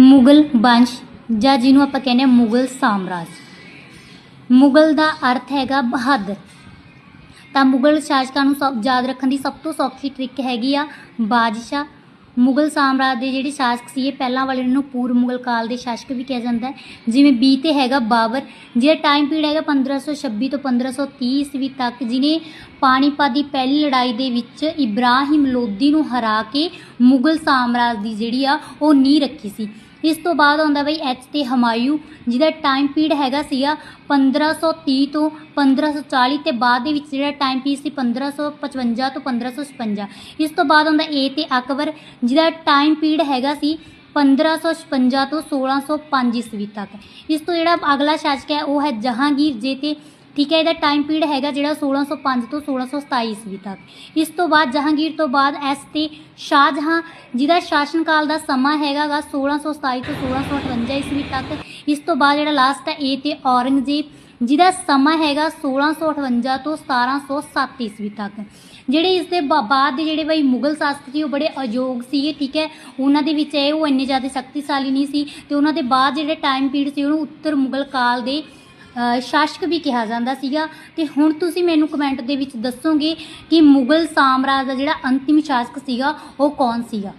ਮੁਗਲ ਵੰਸ਼ ਜਾਂ ਜਿਹਨੂੰ ਆਪਾਂ ਕਹਿੰਦੇ ਹਾਂ ਮੁਗਲ ਸਾਮਰਾਜ। ਮੁਗਲ ਦਾ ਅਰਥ ਹੈਗਾ ਬਹਾਦਰ। ਤਾਂ ਮੁਗਲ ਸ਼ਾਸਕਾਂ ਨੂੰ ਸਭ ਯਾਦ ਰੱਖਣ ਦੀ ਸਭ ਤੋਂ ਸੌਖੀ ਟ੍ਰਿਕ ਹੈਗੀ ਆ ਬਾਦਸ਼ਾਹ। ਮੁਗਲ ਸਾਮਰਾਜ ਦੇ ਜਿਹੜੇ ਸ਼ਾਸਕ ਸੀ, ਇਹ ਪਹਿਲਾਂ ਵਾਲੇ ਨੂੰ ਪੂਰਵ ਮੁਗਲ ਕਾਲ ਦੇ ਸ਼ਾਸਕ ਵੀ ਕਿਹਾ ਜਾਂਦਾ ਹੈ। ਜਿਵੇਂ ਬੀ ਤੇ ਹੈਗਾ ਬਾਬਰ, ਜਿਹੜਾ ਟਾਈਮ ਪੀਰੀਅਡ ਹੈਗਾ 1526 ਤੋਂ 1530 ਈਸਵੀ ਤੱਕ ਜਿਨੇ ਪਾਣੀਪਤ ਦੀ ਪਹਿਲੀ ਲੜਾਈ ਦੇ ਵਿੱਚ ਇਬਰਾਹਿਮ ਲੋਧੀ ਨੂੰ ਹਰਾ ਕੇ ਮੁਗਲ ਸਾਮਰਾਜ ਦੀ ਜਿਹੜੀ ਆ, ਉਹ ਨੀਂਹ ਰੱਖੀ ਸੀ। ਇਸ ਤੋਂ ਬਾਅਦ ਆਉਂਦਾ ਬਈ ਐਚ ਤੇ ਹਮਾਯੂ, ਜਿਹਦਾ ਟਾਈਮ ਪੀਰੀਅਡ ਹੈਗਾ ਸੀਗਾ 1530 ਤੋਂ 1540 ਤੇ ਬਾਅਦ ਦੇ ਵਿੱਚ ਜਿਹੜਾ ਟਾਈਮ ਪੀਰੀਅਡ ਸੀ 1555 ਤੋਂ 1556 ਇਸ ਤੋਂ ਬਾਅਦ ਆਉਂਦਾ ਏ ਤੇ ਅਕਬਰ, ਜਿਹਦਾ ਟਾਈਮ ਪੀਰੀਅਡ ਹੈਗਾ ਸੀ 1556 ਤੋਂ 1605 ਈਸਵੀ ਤੱਕ। ਇਸ ਤੋਂ ਜਿਹੜਾ ਅਗਲਾ ਸ਼ਾਸਕ ਹੈ, ਉਹ ਹੈ ਜਹਾਂਗੀਰ ਜੇ ਤੇ ਠੀਕ ਹੈ, ਇਹਦਾ ਟਾਈਮ ਪੀਰੀਅਡ ਹੈਗਾ ਜਿਹੜਾ 1605 ਤੋਂ 1627 ਈਸਵੀ ਤੱਕ। ਇਸ ਤੋਂ ਬਾਅਦ ਜਹਾਂਗੀਰ ਤੋਂ ਬਾਅਦ ਐਸ ਤੇ ਸ਼ਾਹਜਹਾਂ, ਜਿਹਦਾ ਸ਼ਾਸਨਕਾਲ ਦਾ ਸਮਾਂ ਹੈਗਾ ਗਾ 1627 ਤੋਂ 1658 ਈਸਵੀ ਤੱਕ। ਇਸ ਤੋਂ ਬਾਅਦ ਜਿਹੜਾ ਲਾਸਟ ਹੈ ਏ ਤੇ ਔਰੰਗਜ਼ੇਬ, ਜਿਹਦਾ ਸਮਾਂ ਹੈਗਾ 1658 ਤੋਂ 1707 ਈਸਵੀ ਤੱਕ। ਜਿਹੜੇ ਇਸ ਦੇ ਬਾਅਦ ਦੇ ਜਿਹੜੇ ਬਈ ਮੁਗਲ ਸ਼ਾਸਕ ਸੀ, ਉਹ ਬੜੇ ਅਯੋਗ ਸੀਗੇ, ਠੀਕ ਹੈ। ਉਹਨਾਂ ਦੇ ਵਿੱਚ ਇਹ, ਉਹ ਇੰਨੇ ਜ਼ਿਆਦਾ ਸ਼ਕਤੀਸ਼ਾਲੀ ਨਹੀਂ ਸੀ। ਤੇ ਉਹਨਾਂ ਦੇ ਬਾਅਦ ਜਿਹੜੇ ਟਾਈਮ ਪੀਰੀਅਡ ਸੀ, ਉਹਨੂੰ ਉੱਤਰ ਮੁਗਲ ਕਾਲ ਦੇ ਸ਼ਾਸਕ ਵੀ ਕਿਹਾ ਜਾਂਦਾ ਸੀਗਾ। ਤੇ ਹੁਣ ਤੁਸੀਂ ਮੈਨੂੰ ਕਮੈਂਟ ਦੇ ਵਿੱਚ ਦੱਸੋਗੇ ਕਿ ਮੁਗਲ ਸਾਮਰਾਜ ਦਾ ਜਿਹੜਾ ਅੰਤਿਮ ਸ਼ਾਸਕ ਸੀਗਾ, ਉਹ ਕੌਣ ਸੀਗਾ?